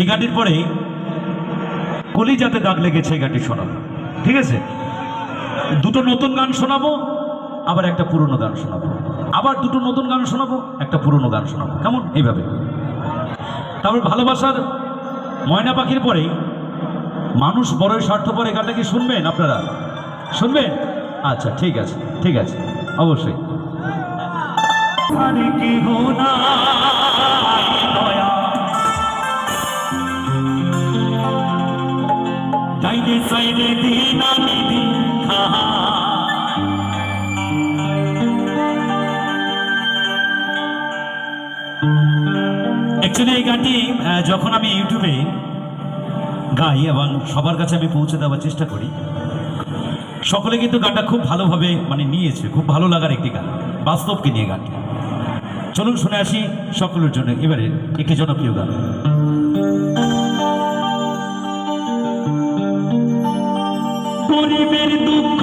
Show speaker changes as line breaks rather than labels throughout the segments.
এই গানটির পরে কলিজাতে দাগ লেগেছে এই গানটি শোনাবো ঠিক আছে? দুটো নতুন গান শোনাবো, আবার একটা পুরনো গান শোনাবো। আবার দুটো নতুন গান শোনাবো, একটা পুরনো গান শোনাবো। কেমন? এইভাবে। তারপর ভালোবাসার ময়না পাখির পরে মানুষ বড়ই স্বার্থপর এই গানটা কি শুনবেন আপনারা? শুনবেন? আচ্ছা ঠিক আছে ঠিক আছে, অবশ্যই। অ্যাকচুয়ালি এই গানটি যখন আমি ইউটিউবে গাই এবং সবার কাছে আমি পৌঁছে দেওয়ার চেষ্টা করি, সকলে কিন্তু গানটা খুব ভালোভাবে মানে নিয়েছে, খুব ভালো লাগার একটি গান, বাস্তবকে নিয়ে গানটি। চলুন শুনে আসি সকলের জন্য, এবারে একটি জনপ্রিয় গান। গরিবের দুঃখ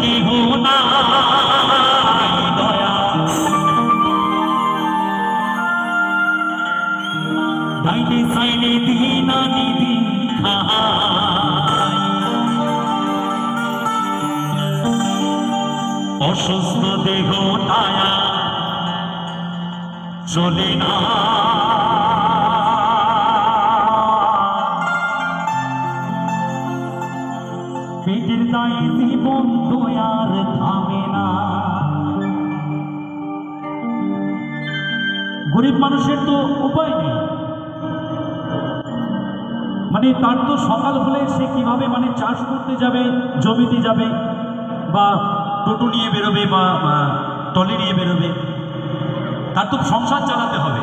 কেহ না ডাইনে সাইনে দিনা নিদি অসুস্থ দেহ টায়া চলে না। পেটের দায়ে জীবন তো আর থামে না। গরিব মানুষের তো উপায় নেই। মানে তার তো সকাল হলে সে কীভাবে মানে চাষ করতে যাবে, জমিতে যাবে, বা টোটো নিয়ে বেরোবে, বা টলি নিয়ে বেরোবে, তার তো সংসার চালাতে হবে।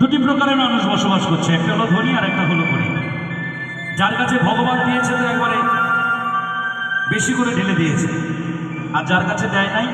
দুটি প্রকারের মানুষ বসবাস করছে, একটা হলো ধনী আর একটা হলো গরিব। যার কাছে ভগবান দিয়েছে তো একবারে বেশি করে ঢেলে দিয়েছে, আর যার কাছে দেয় নাই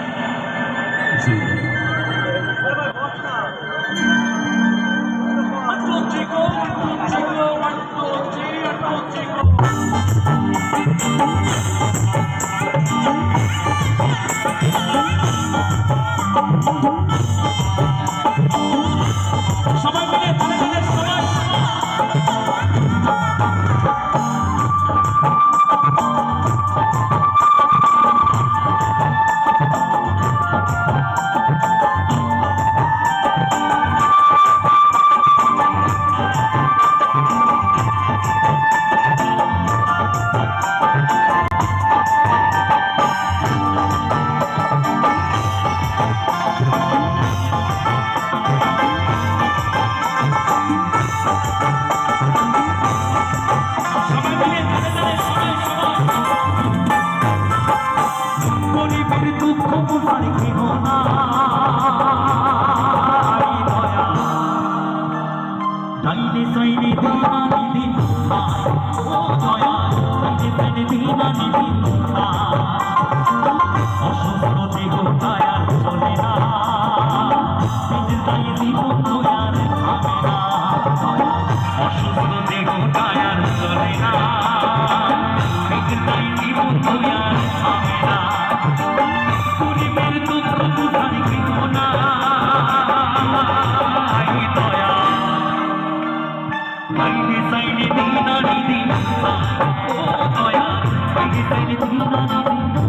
গরিবের দুঃখ কেহ নাই দয়া ডাইনে সাইনে দিনানি দিন ও দয়া ডাইনে সাইনে দিনানি দিন বাইরে সাইনে দিনানি দিন ও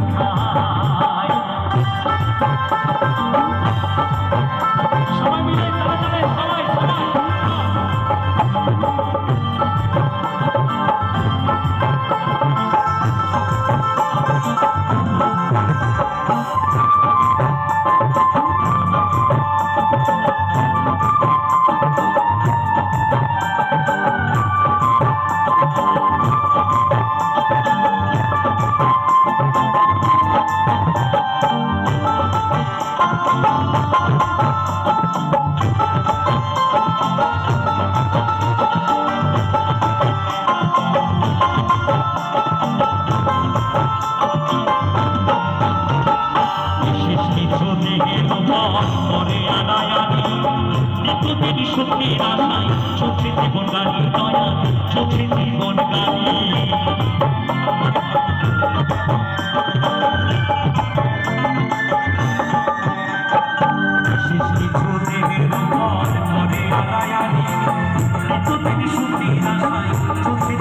চোখে রাখাই চোখে জীবন গাড়ি দয়া চোখে জীবন
গাড়ি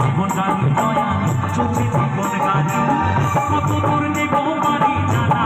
জীবন গাড়ি দয়া চোখে জীবন গাড়ি কত দূর নেব বাড়ি জানা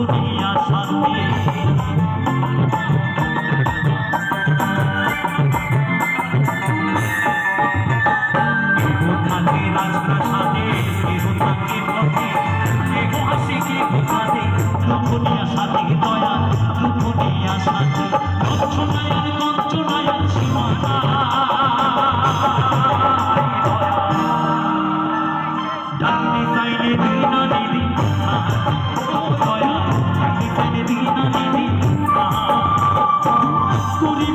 দুঃখ